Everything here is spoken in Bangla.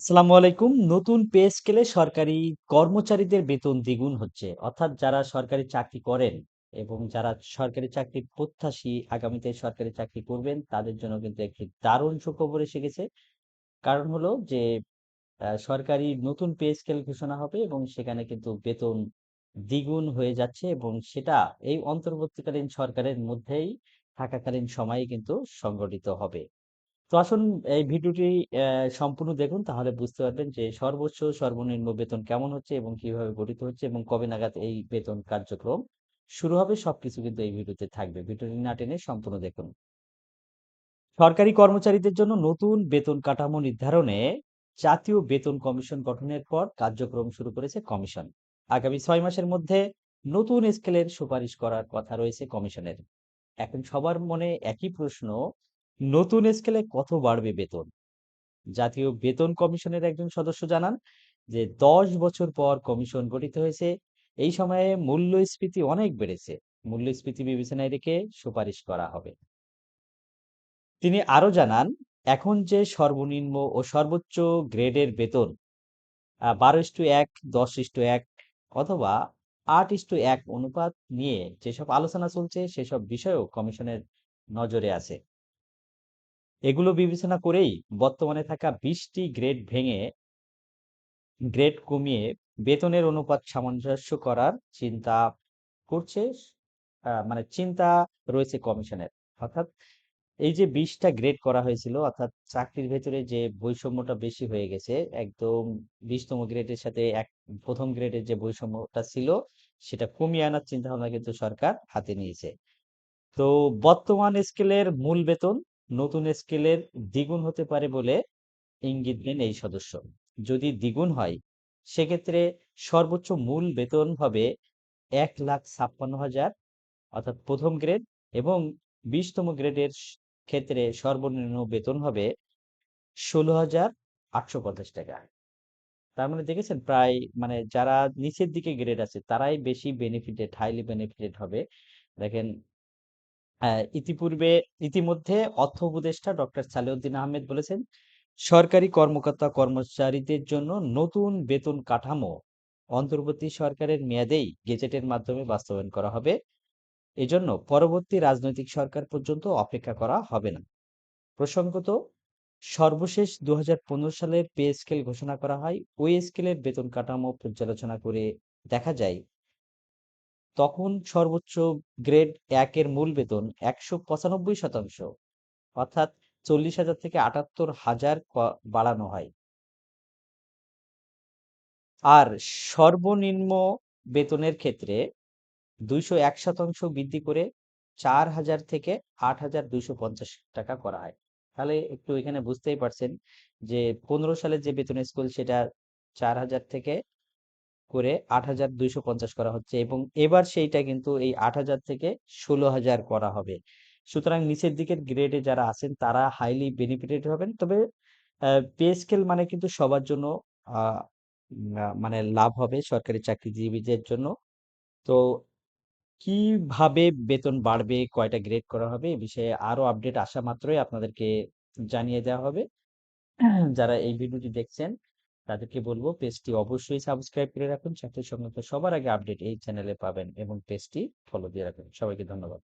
আসসালামু আলাইকুম। নতুন পে স্কেলে সরকারি কর্মচারীদের বেতন দ্বিগুণ হচ্ছে। অর্থাৎ যারা সরকারি চাকরি করেন এবং যারা সরকারি চাকরি প্রত্যাশী আগামীতে সরকারি চাকরি করবেন, তাদের জন্য কিন্তু একটি দারুণ সুখবর এসে গেছে। কারণ হলো যে সরকারি নতুন পে স্কেল ঘোষণা হবে এবং সেখানে কিন্তু বেতন দ্বিগুণ হয়ে যাচ্ছে এবং সেটা এই অন্তর্বর্তীকালীন সরকারের মধ্যেই থাকাকালীন সময়ে কিন্তু সংগঠিত হবে। তো আসুন এই ভিডিওটি সম্পূর্ণ দেখুন তাহলে বুঝতে পারবেন যে সর্বোচ্চ সর্বনিম্ন বেতন কেমন হচ্ছে এবং কীভাবে গঠিত হচ্ছে এবং কবে নাগাদ এই বেতন কার্যক্রম শুরু হবে সবকিছু কিন্তু এই ভিডিওতে থাকবে। ভিডিওটি না টেনে সম্পূর্ণ দেখুন। সরকারি কর্মচারীদের জন্য নতুন বেতন কাঠামো নির্ধারণে জাতীয় বেতন কমিশন গঠনের পর কার্যক্রম শুরু করেছে কমিশন। আগামী ছয় মাসের মধ্যে নতুন স্কেলের সুপারিশ করার কথা রয়েছে কমিশনের। এখন সবার মনে একই প্রশ্ন, নতুন স্কেলে কত বাড়বে বেতন? জাতীয় বেতন কমিশনের একজন সদস্য জানান যে ১০ বছর পর কমিশন গঠিত হয়েছে। এই সময়ে মূল্যস্ফীতি অনেক বেড়েছে। মূল্যস্ফীতি বিবেচনায় রেখে সুপারিশ করা হবে। তিনি আরও জানান, এখন যে সর্বনিম্ন ও সর্বোচ্চ গ্রেডের বেতন বারো ইস্টু এক দশ ইস্টু এক অথবা ৮:১ অনুপাত নিয়ে যেসব আলোচনা চলছে সেসব বিষয়েও কমিশনের নজরে আছে। এগুলো বিবেচনা করেই বর্তমানে থাকা বিশটি গ্রেড ভেঙে গ্রেড কমিয়ে বেতনের অনুপাত সামঞ্জস্য করার চিন্তা করছে মানে চিন্তা রয়েছে কমিশনের। অর্থাৎ এই যে ২০ টা গ্রেড করা হয়েছিল, অর্থাৎ চাকরির ভেতরে যে বৈষম্যটা বেশি হয়ে গেছে, একদম বিশতম গ্রেডের সাথে এক, প্রথম গ্রেডের যে বৈষম্যটা ছিল, সেটা কমিয়ে আনার চিন্তা ভাবনা কিন্তু সরকার হাতে নিয়েছে। তো বর্তমান স্কেলের মূল বেতন নতুন স্কেলের দ্বিগুণ হতে পারে বলে ইঙ্গিত দেন এই সদস্য। যদি দ্বিগুণ হয় সেক্ষেত্রে সর্বোচ্চ মূল বেতন হবে ১,৫৬,০০০ অর্থাৎ প্রথম গ্রেড এবং বিশতম গ্রেডের ক্ষেত্রে সর্বনিম্ন বেতন হবে ১৬,৮৫০ টাকা। তার মানে দেখেছেন প্রায় মানে যারা নিচের দিকে গ্রেড আছে তারাই বেশি বেনিফিটেড হাইলি বেনিফিটেড হবে। দেখেন আ ইতিপূর্বে ইতিমধ্যে অর্থ উপদেষ্টা ডক্টর সালেউদ্দিন আহমেদ বলেছেন, সরকারি কর্মকর্তা-কর্মচারীদের জন্য নতুন বেতন কাঠামো অন্তর্বর্তী সরকারের মেয়াদেই গেজেটের মাধ্যমে বাস্তবায়ন করা হবে। এজন্য পরবর্তী রাজনৈতিক সরকার পর্যন্ত অপেক্ষা করা হবে না। প্রসঙ্গত সর্বশেষ ২০১৫ সালের পে স্কেল ঘোষণা করা হয়। ওই স্কেলের বেতন কাঠামো পর্যালোচনা করে দেখা যায় তখন সর্বোচ্চ গ্রেড ১ এর মূল বেতন ১৯৫% অর্থাৎ ৪০,০০০ থেকে ৭৮,০০০ ক বাড়ানো হয়। আর সর্বনিম্ন বেতনের ক্ষেত্রে ২০১% বৃদ্ধি করে ৪,০০০ থেকে ৮,২৫০ টাকা করা হয়। তাহলে একটু এখানে বুঝতেই পারছেন যে ১৫ সালের যে বেতন স্কুল সেটা ৪,০০০ থেকে করে ৮,২৫০ করা হচ্ছে এবং এবার সেইটা কিন্তু এই ৮,০০০ থেকে ১৬,০০০ করা হবে। সুতরাং নিচের দিকের গ্রেডে যারা আছেন তারা হাইলি বেনিফিটেড হবেন। তবে পে স্কেল মানে কিন্তু সবার জন্য মানে লাভ হবে সরকারি চাকরিজীবীদের জন্য। তো কীভাবে বেতন বাড়বে, কয়টা গ্রেড করা হবে এ বিষয়ে আরও আপডেট আসা মাত্রই আপনাদেরকে জানিয়ে দেওয়া হবে। যারা এই ভিডিওটি দেখছেন তাদেরকে বলব পেজটি অবশ্যই সাবস্ক্রাইব করে রাখুন। চাকরি সংক্রান্ত সবার আগে আপডেট এই চ্যানেলে পাবেন এবং পেজটি ফলো দিয়ে রাখুন। সবাইকে ধন্যবাদ।